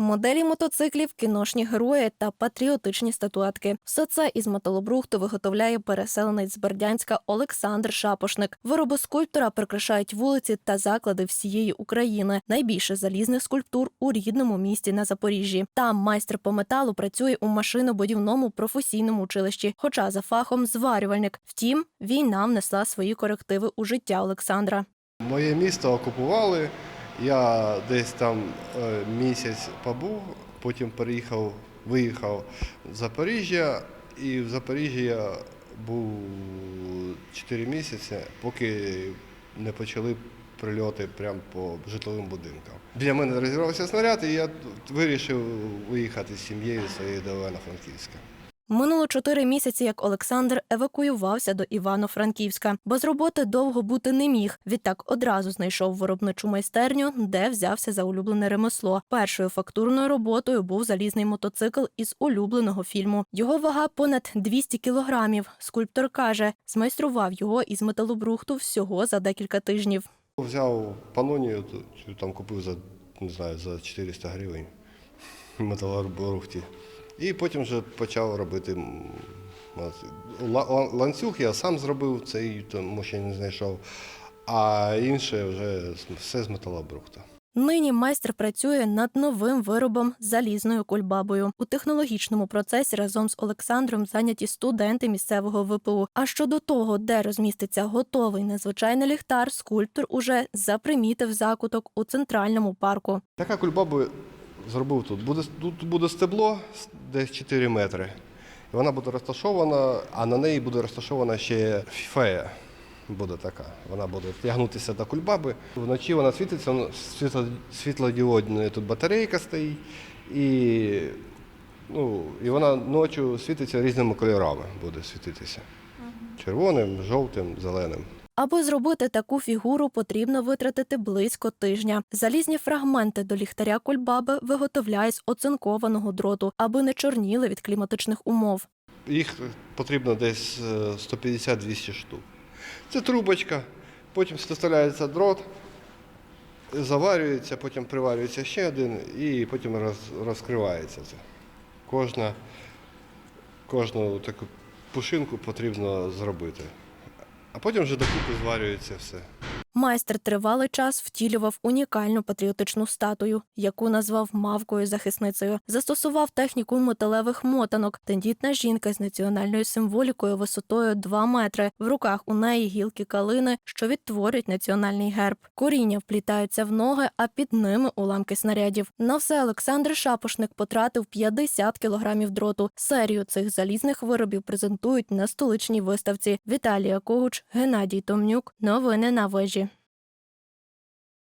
моделі мотоциклів, кіношні герої та патріотичні статуетки. Все це із металобрухту виготовляє переселенець з Бердянська Олександр Шапошник. Вироби скульптора прикрашають вулиці та заклади всієї України. Найбільше залізних скульптур у рідному місті на Запоріжжі. Там майстер по металу працює у машинобудівному професійному училищі, хоча за фахом зварювальник. Втім, війна внесла свої корективи у життя Олександра. Моє місто окупували. Я десь там е, місяць побув, потім переїхав, виїхав в Запоріжжя, і в Запоріжжі я був 4 місяці, поки не почали прильоти прямо по житловим будинкам. Біля мене розірвався снаряд, і я вирішив виїхати з сім'єю своєю до Івано-Франківська. Минуло чотири місяці, як Олександр евакуювався до Івано-Франківська. Без роботи довго бути не міг. Відтак одразу знайшов виробничу майстерню, де взявся за улюблене ремесло. Першою фактурною роботою був залізний мотоцикл із улюбленого фільму. Його вага понад 200 кілограмів. Скульптор каже, змайстрував його із металобрухту всього за декілька тижнів. Взяв панонію, там купив за, не знаю, за 400 гривень металобрухті. І потім вже почав робити ланцюг, я сам зробив цей, тому що не знайшов, а інше вже все з металобрухту. Нині майстер працює над новим виробом залізною кульбабою. У технологічному процесі разом з Олександром зайняті студенти місцевого ВПУ. А щодо того, де розміститься готовий незвичайний ліхтар, скульптор уже запримітив закуток у центральному парку. Така кульбаба зробив тут. Буде, тут буде стебло десь 4 метри. І вона буде розташована, а на неї буде розташована ще фея. Буде така. Вона буде тягнутися до кульбаби. Вночі вона світиться, світло, світлодіодна тут батарейка стоїть. І, ну, і вона ночі світиться різними кольорами, буде світитися. Червоним, жовтим, зеленим. Аби зробити таку фігуру, потрібно витратити близько тижня. Залізні фрагменти до ліхтаря кульбаби виготовляють з оцинкованого дроту, аби не чорніли від кліматичних умов. Їх потрібно десь е, 150-200 штук. Це трубочка, потім вставляється дрот, заварюється, потім приварюється ще один і потім розкривається це. Кожна, кожну таку пушинку потрібно зробити. А потім вже докупи зварюється все. Майстер тривалий час втілював унікальну патріотичну статую, яку назвав мавкою захисницею. Застосував техніку металевих мотанок. Тендітна жінка з національною символікою висотою 2 метри. В руках у неї гілки калини, що відтворюють національний герб. Коріння вплітаються в ноги, а під ними уламки снарядів. На все Олександр Шапошник потратив 50 кілограмів дроту. Серію цих залізних виробів презентують на столичній виставці. Віталія Когуч, Геннадій Томнюк. Новини на вежі.